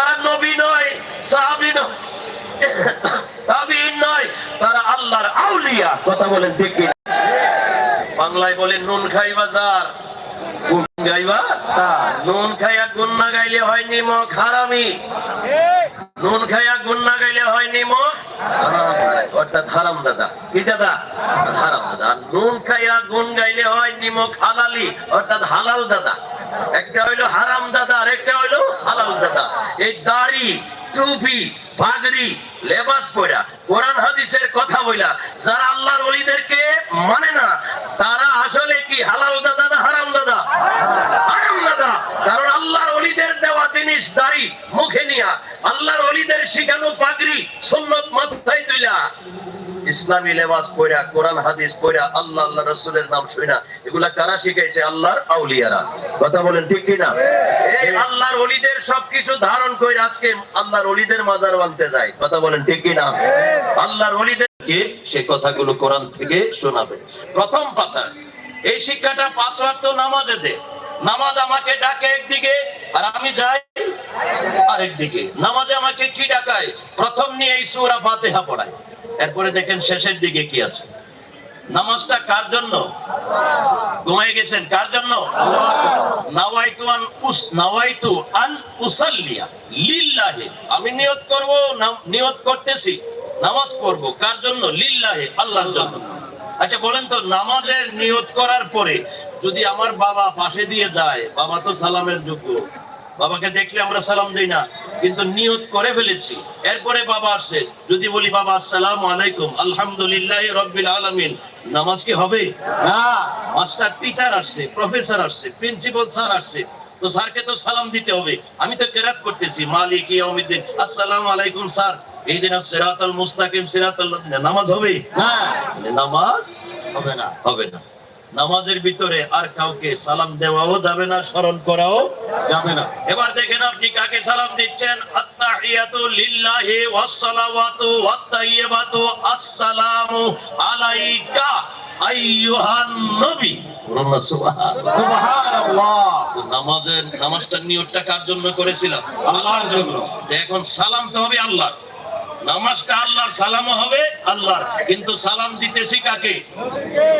তারা নবী নয়, সাহাবি নয় নয়, তারা আল্লাহর আউলিয়া। কথা বলেন ঠিক বাংলায় বলেন, নুন খাই বাজার গুন গাইবা নুন খাইয়া গুন না গাইলে হয়নি নিমক হারামি। নুন খাইয়া গুণ না গাইলে হয় নিমক অর্থাৎ হারাম দাদা। কি দাদা? হারাম দাদা। নুন খাইয়া গুণ গাইলে হয় নিমক হালালি অর্থাৎ হালাল দাদা। একটা হইল হারাম দাদা আর একটা হইল হালাল দাদা। এই দাড়ি, টুপি, পাগড়ি, লেবাস পরা কোরআন হাদিসের কথা বইলা যারা আল্লাহর ওলিদেরকে মানে না তারা আসলে কি হালাল দাদা না হারাম দাদা হারাম দাদা কারণ আল্লাহর ওলিদের দেওয়া জিনিস দাড়ি মুখে নিয়া আল্লাহর ওলিদের শিখানো পাগড়ি সুন্নত মাথায় তুইলা। ইসলামী লেবাস পড়া কোরআন হাদিস পড়া আল্লাহ আল্লাহ রসুলের নাম শুনা এগুলা কারা শিখাইছে? আল্লাহর আউলিয়ারা। কথা বলেন ঠিক কিনা? আল্লাহর অলিদের সবকিছু ধারণ করে আজকে আল্লাহর অলিদের মাজার বানতে যায়। কথা বলেন ঠিক কিনা? আল্লাহর অলিদেরকে সে কথাগুলো কোরআন থেকে শোনাবে। প্রথম পাতা এই শিক্ষাটা পাঁচ ওয়াক্ত নামাজে দে। নামাজ আমাকে ডাকে একদিকে আর আমি যাই আরেকদিকে, নামাজে আমাকে কি ডাকায়? প্রথম নিয়ে এই সূরা ফাতিহা পড়ায়। এরপরে দেখেন শেষের দিকে কি আছে। নামাজটা কার জন্য? ঘুমাই গেছেন কার জন্য? নাওয়াইতু আন উস, নাওয়াইতু আন উসাল্লিয়া। লিল্লাহি। আমি নিয়ত করব নিয়ত করতেছি। নামাজ পড়ব কার জন্য? লিল্লাহি, আল্লাহর জন্য। আচ্ছা বলেন তো, নামাজের নিয়ত করার পরে যদি আমার বাবা পাশে দিয়ে যায়, বাবা তো সালামের যোগ্য। বাবাকে দেখলে আমরা সালাম দিই না কিন্তু নিয়ত করে ফেলেছি। এরপরে বাবা আসছে যদি বলি বাবা আসসালামু আলাইকুম আলহামদুলিল্লাহ রব্বিল আলামিন। নামাজ কি হবে? মাস্টার টিচার আসছে প্রফেসর আসছে প্রিন্সিপাল স্যার আসছে। তো স্যারকে তো সালাম দিতে হবে। আমি তো কেরাত করতেছি মালিক ইয়াউমিদ্দিন। আসসালামু আলাইকুম স্যার। এই দিন সিরাতাল মুস্তাকিম সিরাতাল নামাজ হবে? নামাজ হবে না। হবে না। নামাজের ভিতরে আর কাউকে সালাম দেওয়াও যাবে না স্মরণ করাও যাবে না। এবার দেখেন আপনি কাকে সালাম দিচ্ছেন? আত্তাহিয়াতু লিল্লাহি আসসালামু আলাইকা আইয়ুহান নবী। নামাজের নামাজটার নিয়তটা কার জন্য করেছিলাম? আল্লাহর জন্য। এখন সালাম তো হবে আল্লাহ নামাজটা আল্লাহর সালামও হবে আল্লাহর। কিন্তু সালাম দিতেছি কাকে?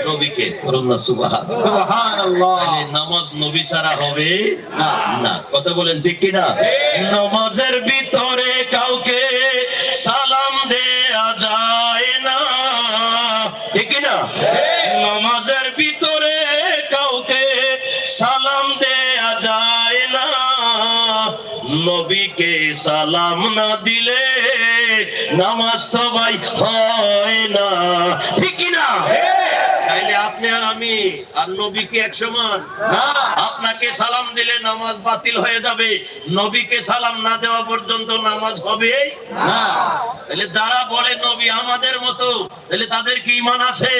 নবীকে। নামাজ নবী ছাড়া হবে না। না। কথা বলেন ঠিক কিনা? নামাজের ভিতরে কাউকে সালাম দেয়া যায় না। ঠিক কিনা? নামাজের ভিতরে কাউকে সালাম দেয়া যায় না। নবীকে সালাম না দিলে নামাজ ভাই হয় না। ঠিক কিনা? তাইলে আপনি আর আমি আর নবীকে এক সমান আপনাকে সালাম দিলে নামাজ বাতিল হয়ে যাবে। নবীকে সালাম না দেওয়া পর্যন্ত নামাজ হবে না। তাহলে যারা বলে নবী আমাদের মতো তাহলে তাদের কি ইমান আছে?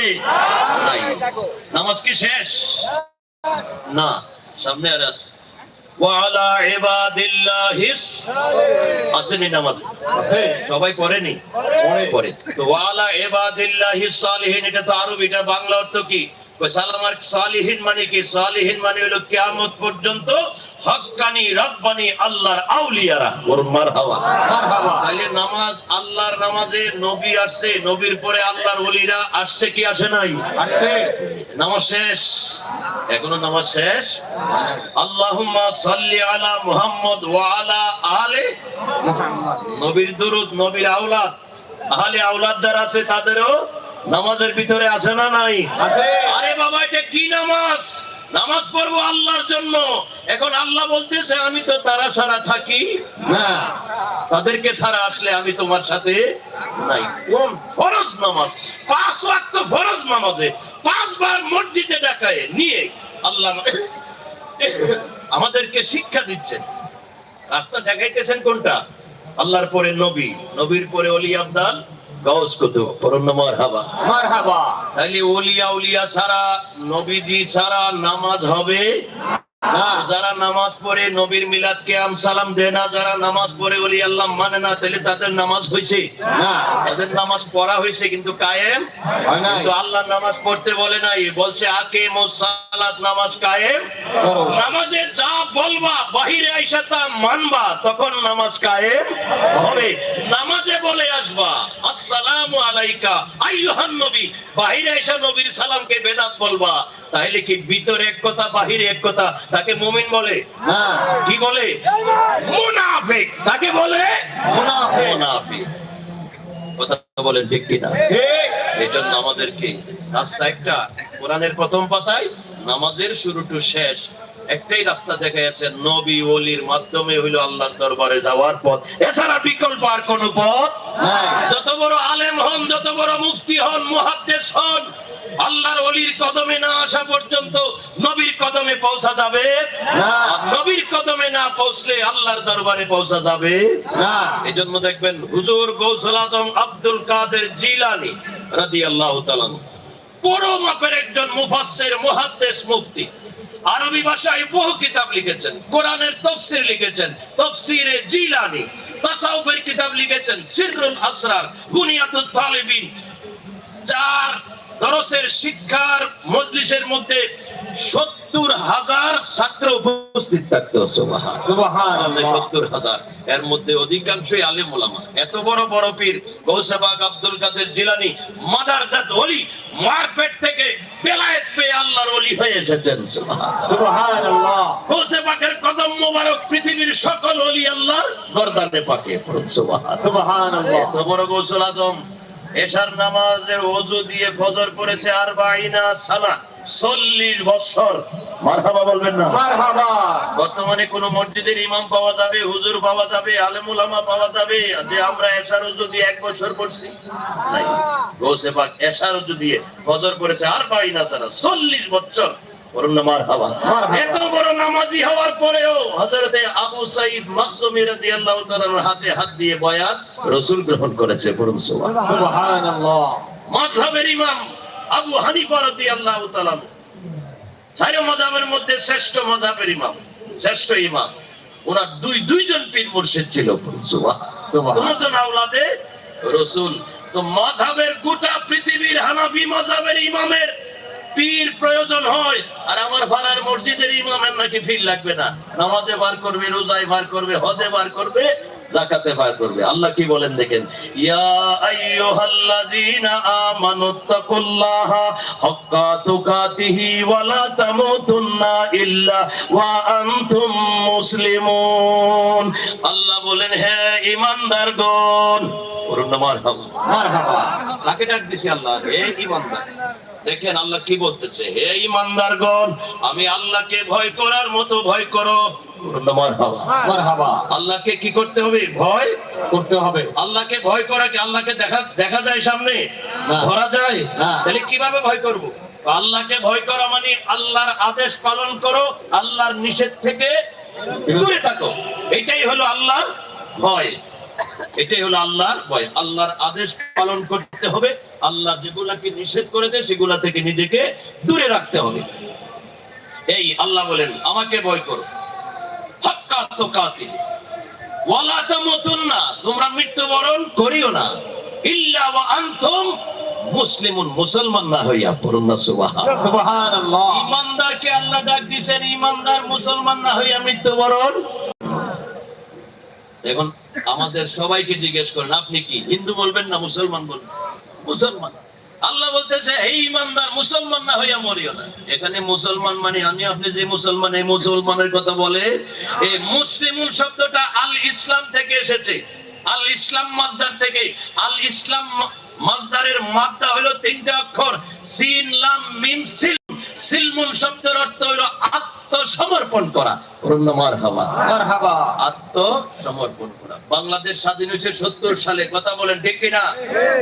নামাজ কি শেষ? না। সামনে আর আছে। ওয়ালা ইবাদিল্লাহিস আসেনি নামাজ। সবাই পড়েনি? পড়ে। পড়ে। তো ওয়ালা ইবাদিল্লাহিস সালিহিন এটা তো আরবি এটা বাংলা অর্থ কি? সালামার সালিহিন মানে কি? সালিহিন মানে হলো কেমন পর্যন্ত হক্কানি রব্বানি আল্লাহর আউলিয়ারা ওর মারহাবা। তাইলে নামাজ আল্লাহর নামাজে নবী আসছে নবীর পরে আল্লাহর ওলিরা আসছে কি আসে নাই? আসছে। নামাজ শেষ। এখনও নামাজ শেষ? আল্লাহুম্মা সাল্লি আলা মুহাম্মদ ওয়া আলা আলে মুহাম্মদ। নবীর দুরুদ নবীর আওলাদ। আহলে আওলাদ যারা আছে তাদেরও নামাজের ভিতরে আছে না নাই? আছে আরে বাবা এটা কি নামাজ? নামাজ পড়ব আল্লাহর জন্য। এখন আল্লাহ বলতেছে, আমি তো তারা ছাড়া থাকি না। তাদেরকে সারা আসলে আমি তোমার সাথে নাই। কোন ফরজ নামাজ? পাঁচ ওয়াক্ত ফরজ নামাজে পাঁচবার মসজিদে ডাকায়, নিয়ে আল্লাহ আমাদেরকে শিক্ষা দিচ্ছেন। রাস্তা দেখাইতেছেন কোনটা? আল্লাহর পরে নবী, নবীর পরে অলি আবদাল গৌস কুতুব হাবা মারহাবা তাইলে ওলিয়া উলিয়া সারা নবীজি সারা নামাজ হবে। যারা নামাজ পড়ে নবীর মিলাদ কে আম সালাম দেয় না যারা নামাজ পড়ে বলি আল্লাহ মানে না তাহলে তাদের নামাজ হয়েছে তাদের নামাজ পড়া হয়েছে কিন্তু কায়েম। কিন্তু আল্লাহ নামাজ পড়তে বলে নাই বলছে আকে মোসালাত নামাজ কায়েম নামাজে যা বলবা বাহিরে আইসা তা মানবা তখন নামাজ কায়েম হবে। নামাজে বলে আসবা আসসালামু আলাইকা আইয়ুহান নবী। বাহিরে আইসা নবীর সালামকে বেদাত বলবা। তাহলে কি ভিতরে এক কথা বাহিরে এক কথা? তাকে মুমিন বলে। না। কি বলে? মুনাফিক। তাকে বলে? মুনাফিক। মুনাফিক। কথা বলেন ঠিক কিনা? এই জন্য আমাদেরকে রাস্তা একটা কোরআনের প্রথম পাতায় নামাজের শুরু শেষ একটাই রাস্তা দেখা যাচ্ছে নবী ওলির মাধ্যমে হইল আল্লাহর দরবারে যাওয়ার পথ। এছাড়া বিকল্প আর কোন পথ যত বড় আলেম হন যত বড় মুফতি হন মুহাদ্দিস হন আল্লাহর ওলির কদমে না আসা পর্যন্ত নবীর কদমে পৌঁছা যাবে না। নবীর কদমে না পৌঁছলে আল্লাহর দরবারে পৌঁছা যাবে না। এই জন্য দেখবেন হুজুর গৌসুল আজম আব্দুল কাদের জিলানি রাদি আল্লাহ বড় মাপের একজন মুফাসসির মুহাদ্দিস মুফতি। আরবি ভাষায় বহু কিতাব লিখেছেন কোরআনের তফসির লিখেছেন তফসিরে জিলানি তাসাউফের কিতাব লিখেছেন সিররুল আসরার তালিবিন। যার দরসের শিক্ষার মজলিসের মধ্যে সত্তর হাজার ছাত্র উপস্থিত থাকতো সত্তর হাজার। এর মধ্যে অধিকাংশই আলেম ওলামা। এত বড় বড় পীর গৌসাবাগ আব্দুল কাদের জিলানি মাদার জাত অলি মার পেট থেকে বেলায়েত পেয়ে আল্লাহর অলি হয়ে এসেছেন গৌসাবাগের কদম মোবারক পৃথিবীর সকল অলি আল্লাহর গর্দানে পাকে এত বড় গৌসুল আজম এশার নামাজের ওযু দিয়ে ফজর পড়েছে আর বাইনা সানা চল্লিশ বছর। মারহাবা বলবেন না? মারহাবা। বর্তমানে কোন মসজিদের ইমাম পাওয়া যাবে হুজুর পাওয়া যাবে আলেমুলামা পাওয়া যাবে যে আমরা এশার যদি এক বছর পড়ছি। নাই গৌসে পাক এশার দিয়ে ফজর পড়েছে আর পাই না সারা চল্লিশ বছর। বলুন না মারহাবা মারহাবা। এত বড় নামাজি হওয়ার পরেও হযরতে আবু সাঈদ মাখজুমি রাদিয়াল্লাহু তাআলার হাতে হাত দিয়ে বয়াত রাসূল গ্রহণ করেছে বলুন সুবহানাল্লাহ। মাযহাবের ইমাম আবু হানিফা রাদিয়াল্লাহু তাআলা চার মজাবের মধ্যে শ্রেষ্ঠ মজাবের ইমাম শ্রেষ্ঠ ইমাম। ওনার দুই দুইজন পীর মুর্শিদ ছিল। দুজন আওলাদে রসুল। তো মজাবের গোটা পৃথিবীর হানাফি মজাবের ইমামের পীর প্রয়োজন হয়, আর আমার ফারার মসজিদের ইমামের নাকি ফির লাগবে না। নামাজে বার করবে, রোজায় বার করবে, হজে বার করবে জাকাতে বার করবে। আল্লাহ কি বলেন দেখেন, ইয়া আইয়ুহাল্লাযীনা আমানুত্তাকুল্লাহা হাক্কা তুকাতিহি ওয়া লা তামুতুন্না ইল্লা ওয়া আনতুম মুসলিমুন। আল্লাহ বলেন, হে ঈমানদারগণ বলুন না, মারহাবা। মারহাবা। কাকে ডাক দিছি আল্লাহ? হে ইমানদার। দেখেন আল্লাহ কি বলতেছে হে ইমানদারগণ আমি আল্লাহকে ভয় করার মতো ভয় করো। আল্লাহকে কি করতে হবে? ভয় করতে হবে। আল্লাহকে ভয় করা কি আল্লাহকে দেখা দেখা যায় সামনে? ধরা যায়? তাহলে কীভাবে ভয় করব? আল্লাহকে ভয় করা মানে আল্লাহর আদেশ পালন করো আল্লাহর নিষেধ থেকে দূরে থাকো। এটাই হলো আল্লাহর ভয়। এটাই হলো আল্লাহর ভয়। আল্লাহর আদেশ পালন করতে হবে। আল্লাহ যেগুলাকে নিষেধ করেছে সেগুলা থেকে নিজেকে দূরে রাখতে হবে। এই আল্লাহ বলেন আমাকে ভয় করো। তোমরা মৃত্যুবরণ করিও না। ইল্লা ওয়া আনতুম মুসলিমুন মুসলমান না হইয়া পড়ুন না সুবহানাল্লাহ। ইমানদারকে আল্লাহ ডাক দিছেন ইমানদার মুসলমান না হইয়া মৃত্যুবরণ এখন আমাদের সবাইকে জিজ্ঞেস করেন, আপনি কি? হিন্দু বলবেন না, মুসলমান বলবেন? মুসলমান। আল্লাহ বলতেছে এই ইমানদার, মুসলমান না হইয়া মরিও না। এখানে মুসলমান মানে আমি, আপনি যে মুসলমান, এই মুসলমানের কথা বলে এই মুসলিমুন শব্দটা আল ইসলাম থেকে এসেছে। আল ইসলাম মাজদার থেকে। আল ইসলাম মাজদারের মাদ্দা হলো তিনটা অক্ষর। সিন, লাম, মিম, সিল। সিলমুন শব্দের অর্থ হলো আত্মসমর্পণ করা। মার মারহাবা। আত্মসমর্পণ করা। বাংলাদেশ স্বাধীন হয়েছে সত্তর সালে কথা বলেন ঠিক কিনা?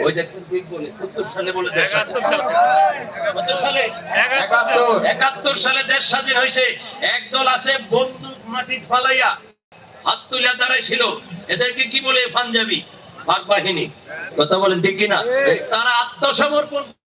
ওই দেখছেন ঠিক বলে সত্তর সালে বলে দেশ স্বাধীন। সালে। একাত্তর সালে? দেশ স্বাধীন হয়েছে। একদল আছে বন্দুক মাটি ফালাইয়া হাত তুলিয়া দাঁড়াইছিল। এদেরকে কি বলে পাঞ্জাবি পাক বাহিনী। কথা বলেন ঠিক কিনা? তারা আত্মসমর্পণ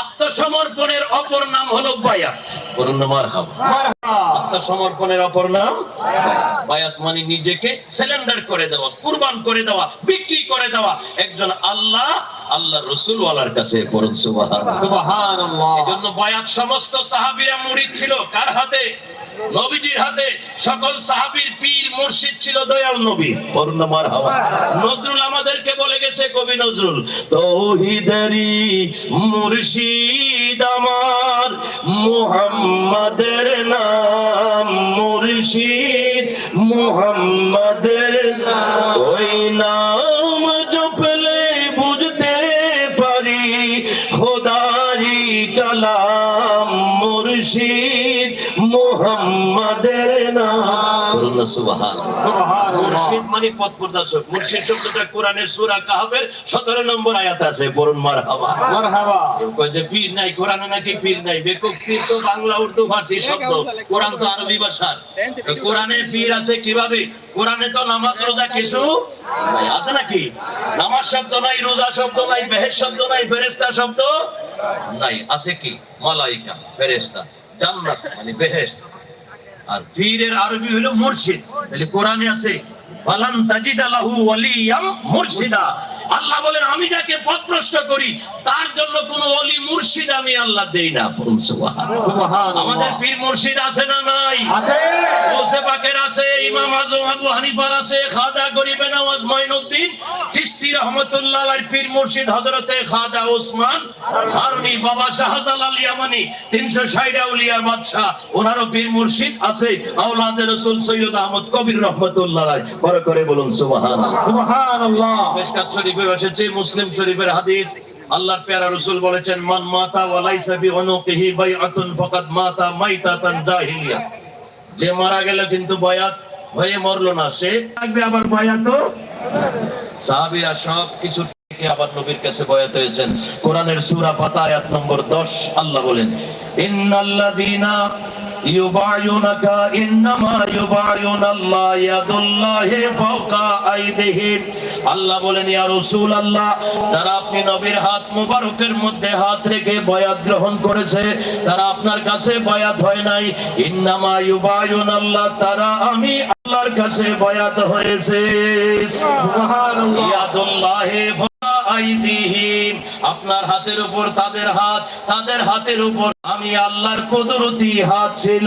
আত্মসমর্পণের অপর নাম হলো বায়াত। বলুন না মারহাবা মারহাবা আত্মসমর্পণের অপর নাম বায়াত। মানে নিজেকে সিলিন্ডার করে দেওয়া কুরবান করে দেওয়া বিক্রি করে দেওয়া। একজন আল্লাহ আল্লাহ রসুল ওয়ালার কাছে পড়ুন সুবহানাল্লাহ। সুবহানাল্লাহ। এজন্য বায়াত সমস্ত সাহাবীরা মুরিদ ছিল কার হাতে? নবীজির হাতে সকল সাহাবীর পীর মুর্শিদ ছিল দয়াল নবী পূর্ণমার হাওয়া। নজরুল আমাদেরকে বলে গেছে কবি নজরুল, তৌহিদেরই মুর্শিদ আমার, মুহাম্মাদের নাম মুর্শিদ, মুহাম্মাদের নাম, ওই নাম না সুবহানাল্লাহ। সুবহানাল্লাহ। মুর্শিদ মানে পথ প্রদর্শক মুর্শিদ শব্দটা কোরআনের সূরা কাহফের 17 নম্বর আয়াত আছে পড়ুন মারহাবা। মারহাবা। কয় যে পীর নাই কোরআনে নাকি পীর নাই বেকুব পীর তো বাংলা উর্দু ফার্সি শব্দ কোরআন তো আরবি ভাষার। কোরআনে পীর আছে কীভাবে? কোরআনে তো নামাজ রোজা কিছু আছে নাকি? নামাজ শব্দ নাই রোজা শব্দ নাই বেহেশ শব্দ নাই ফেরেশতা শব্দ নাই আছে কি? মালাইকা ফেরেশতা জান্নাত মানে বেহেশত আর পীরের আরবি হলো মুর্শিদ। তাহলে কোরআনে আছে তাজিদা লাহু ওয়ালিয়াম মুর্শিদা। আল্লাহ বলেন আমি যাকে পথভ্রষ্ট করি তার জন্য কোন ওলি মুর্শিদ আমি আল্লাহ দেই না। আমাদের পীর মুর্শিদ আছে না নাই? আছে। ওসে পাকের আছে ইমাম আজম আবু হানিফার আছে খাজা গরিবে নওয়াজ মাইনুদ্দিন চিশতি রহমাতুল্লাহ পীর মুর্শিদ হযরতে খাজা ওসমান হারুনি বাবা শাহজালাল ইয়ামানি 360 আউলিয়ার বাদশা ওনারও পীর মুর্শিদ আছে আওলাদের রাসূল সৈয়দ আহমদ কবির রহমাতুল্লাহ বড় করে বলুন সুবহানাল্লাহ। মিশকাত শরীফে এসেছে মুসলিম শরীফের হাদিস। আল্লাহর পেয়ারা রাসূল বলেছেন মান মাতা ওয়া লাইসা ফি উনুকিহি বাইআতুন ফাকাদ মাতা মাইতাতান জাহিলিয়া। যে মারা গেল কিন্তু বায়াত হয়ে মরলো না সে থাকবে আবার সাহাবীরা সব কিছু থেকে আবার নবীর কাছে বয়াত হয়েছেন। কোরআনের সূরা পাতা আয়াত নম্বর 10 আল্লাহ বলেন ইন্নাল্লাযীনা ইউবায়ুনাকা ইন্নামা ইউবায়ুনাল্লাহ ইয়াদুল্লাহি ফাওকা আইদিহিম আল্লাহ বলেন ইয়া রাসূলুল্লাহ যারা আপনি নবীর হাত মুবারকের মধ্যে হাত রেখে বয়াত গ্রহণ করেছে তারা আপনার কাছে বয়াত হয় নাই। ইন্নামা ইউবায়ুনাল্লাহ তারা আমি আল্লাহর কাছে বয়াত হয়েছে। সুবহানাল্লাহ। ইয়াদুল্লাহি ফাওকা আইদিহিম আপনার হাতের উপর তাদের হাত, তাদের হাতের উপর আমি আল্লাহর কুদরতি হাত ছিল।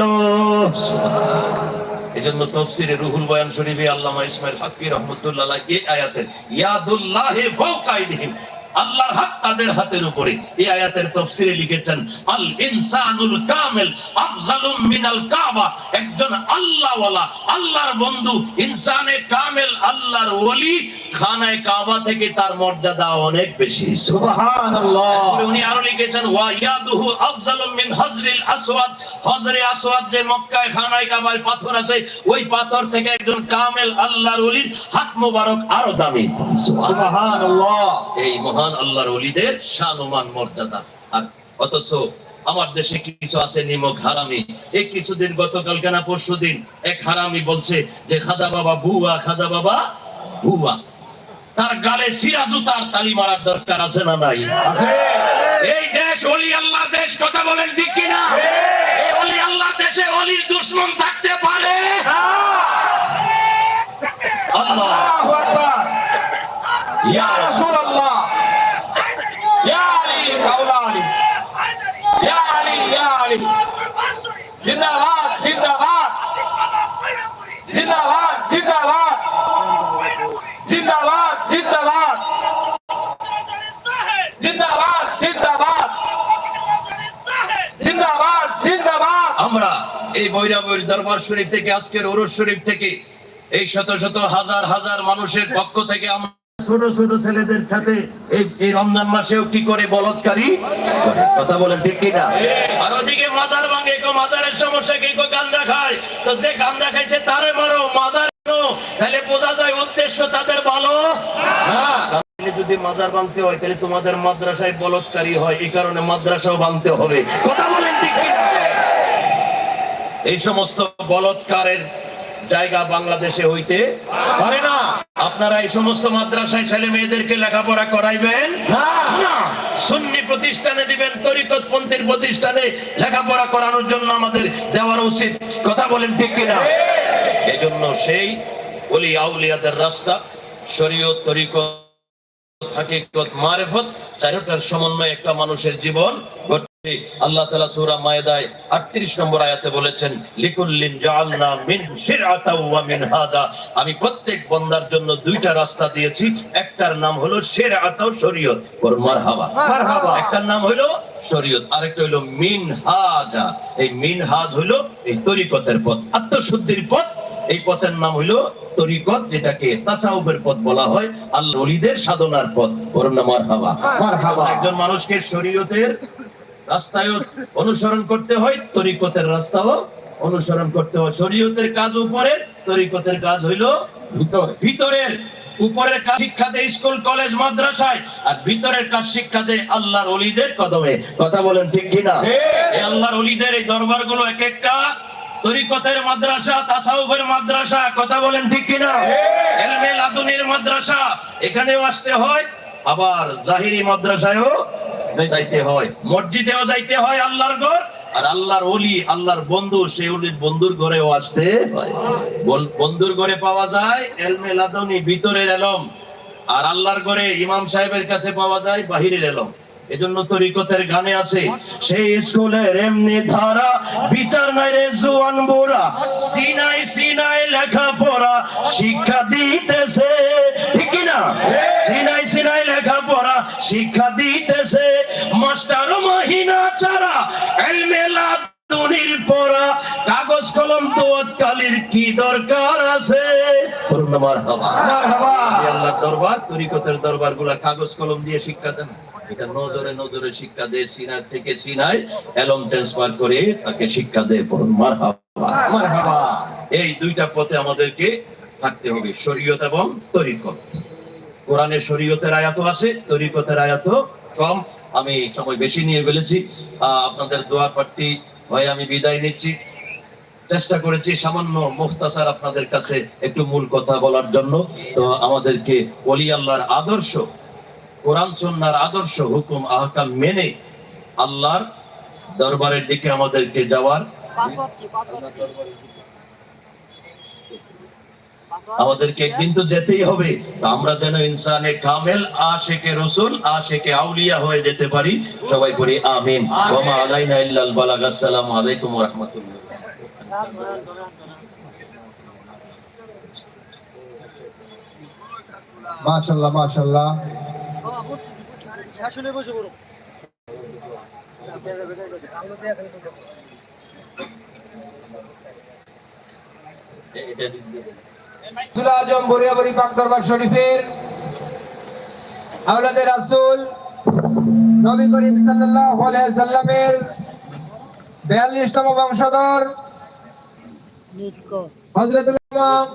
এজন্য তফসিরে রুহুল বয়ান শরীফে আল্লামা ইসমাইল হাক্কি রহমতুল্লাহ এই আয়াতের, ইয়াদুল্লাহি ফাওকা আল্লাহর হাত তাদের হাতের উপরে। এই আয়াতের তফসিরে লিখেছেন আল ইনসানুল কামিল আফজালুম মিনাল কাবা। একজন আল্লাহওয়ালা আল্লাহর বন্ধু ইনসানে কামিল আল্লাহর ওলি খানায় কাবা থেকে তার মর্যাদা অনেক বেশি। সুবহানাল্লাহ। উনি আরও লিখেছেন ওয়া ইয়াদুহু আফজালুম মিন হজরিল আসওয়াদ। হজরে আসওয়াদ যে মক্কায় খানায় কাবায় পাথর আছে ওই পাথর থেকে একজন কামেল আল্লাহর ওলির হাত মোবারক আরও দামি। সুবহানাল্লাহ। এই মহান আল্লাহর ওলিদের শানমান মর্যাদা। আর অথচ আমার দেশে কিছু আছে নিমক হারামি। এই কিছুদিন গতকাল কেনা পরশু দিন এক হারামি বলছে যে খাদা বাবা বুয়া খাদা বাবা বুয়া। তার গালে সিরা জুতার তালি মারার দরকার আছে না নাই? আছে। এই দেশ অলি আল্লাহর দেশ কথা বলেন ঠিক কিনা? এই অলি আল্লাহর দেশে অলির দুশ্মন এই বৈরাবৈর দরবার শরীফ থেকে, আজকের ওরস শরীফ থেকে, এই শত শত হাজার হাজার মানুষের পক্ষ থেকে আমরা ছোট ছোট ছেলেদের সাথে এই রমজান মাসেও কি করে বলৎকারী? কথা বলেন ঠিক কিনা? আর ওদিকে মাজার ভাঙে, কেউ মাজারের সমস্যা, কেউ কেউ গান্দা খায় তো যে গান্দা খাইছে তারে মারো, মাজার। তাহলে বোঝা যায় উদ্দেশ্য তাদের ভালো? হ্যাঁ। যদি মাজার ভাঙতে হয়, তাহলে তোমাদের মাদ্রাসায় বলৎকারী হয়। এই কারণে মাদ্রাসাও ভাঙতে হবে। কথা বলেন ঠিক কিনা? এই সমস্ত বলৎকারের জায়গা বাংলাদেশে হইতে পারে না। আপনারা এই সমস্ত মাদ্রাসায় ছেলে মেয়েদেরকে লেখাপড়া করাইবেন? না। সুন্নি প্রতিষ্ঠানে দিবেন প্রতিষ্ঠানে লেখাপড়া করানোর জন্য আমাদের দেওয়ার উচিত। কথা বলেন ঠিক কিনা? সেই অলি আউলিয়াদের রাস্তা শরীয়ত তরিকত হাকিকত মারেফত চারটার সমন্বয়ে একটা মানুষের জীবন আল্লাহ তাআলা সূরা মায়েদায় 38 নম্বর আয়াতে বলেছেন লিকুল্লিন জাআলনা মিন ওয়া মিনহাজা আমি প্রত্যেক বান্দার জন্য দুইটা রাস্তা দিয়েছি একটার নাম হলো শিরআতা ও শরীয়ত। ওর মারহাবা। একটার নাম হলো শরীয়ত আরেকটা হলো মিনহাজা এই মিনহাজ হলো এই তরিকতের পথ। আত্মশুদ্ধির পথ এই পথের নাম হলো তরিকত যেটাকে তাসাউফের পথ বলা হয় আল্লাহ ওলিদের সাধনার পথ। ওর নাম মারহাবা। একজন মানুষকে শরীয়তের রাস্তায় অনুসরণ করতে হয় তরিকতের রাস্তাও অনুসরণ করতে হয়। শরীয়তের কাজ উপরের তরিকতের কাজ হইল ভিতরে। ভিতরের উপরের কাজ শিক্ষা দেয় স্কুল কলেজ মাদ্রাসায় আর ভিতরের কাজ শিক্ষা দেয় আল্লাহর অলিদের কদমে। কথা বলেন ঠিক কিনা। এই আল্লাহর অলিদের এই দরবারগুলো এক একটা তরিকতের মাদ্রাসা তাসাউফের মাদ্রাসা কথা বলেন ঠিক কিনা? এলমে লাদুনির মাদ্রাসা এখানেও আসতে হয় আবার জাহিরি মাদ্রাসায়ও যাইতে হয়। মসজিদেও যাইতে হয় আল্লাহর ঘর, আর আল্লাহর আল্লাহর বন্ধু, সেই অলির বন্ধুর ঘরেও আসতে হয়। বন্ধুর ঘরে পাওয়া যায় এলমে লাদুনি, ভিতরের এলম। আর আল্লাহর ঘরে ইমাম সাহেবের কাছে পাওয়া যায় বাহিরের এলম। এজন্য তরিকতের গানে আছে, সেই স্কুলের এমনি ধারা, বিচার নাই রে জুয়ান বুড়া। সিনাই সিনাই লেখা পড়া শিক্ষা দিতেছে। ঠিক না সিনাই সিনাই লেখা পড়া শিক্ষা পড়া কাগজ কলম তো কালির কি দরকার আছে? আল্লাহর দরবার তরিকতের দরবারগুলা কাগজ কলম দিয়ে শিক্ষা দেন। এটা নজরে নজরে শিক্ষা দেয় সিনার থেকে সিনায় এলম ট্রান্সফার করে তাকে শিক্ষা দেয়। পড়ুন মারহাবা। এই দুইটা পথে আমাদেরকে থাকতে হবে শরীয়ত এবং তরিকত। কোরআনের শরীয়তের আয়াতও আছে তরিকতের আয়াতও কম। আমি সময় বেশি নিয়ে ফেলেছি। আহ, আপনাদের দোয়া প্রার্থী হয়ে আমি বিদায় নিচ্ছি। চেষ্টা করেছি সামান্য মুফতাসার আপনাদের কাছে একটু মূল কথা বলার জন্য। তো আমাদেরকে অলি আল্লাহর আদর্শ কোরআন সন্ন্যার আদর্শ হুকুম আহকাম মেনে আল্লাহর দরবারের দিকে আমাদেরকে যাওয়ার। আমাদেরকে একদিন তো যেতেই হবে। আমরা যেন ইনসানে কামেল আশেকে রসুল আশেকে আউলিয়া হয়ে যেতে পারি। সবাই পড়ি আমিন। ওমা আলাইনা ইল্লাল বালাগ আসসালামু আলাইকুম ওয়া রাহমাতুল্লাহ। মাশাআল্লাহ মাশাআল্লাহ। আসলে বসে পড়ো এটা দিক দিয়ে দেন। রাসূল আজম বরিয়াবরি পাক দরবার শরীফের আওলাদে রাসূল নবী করিম সাল্লাল্লাহু আলাইহি সাল্লামের 42তম বংশধর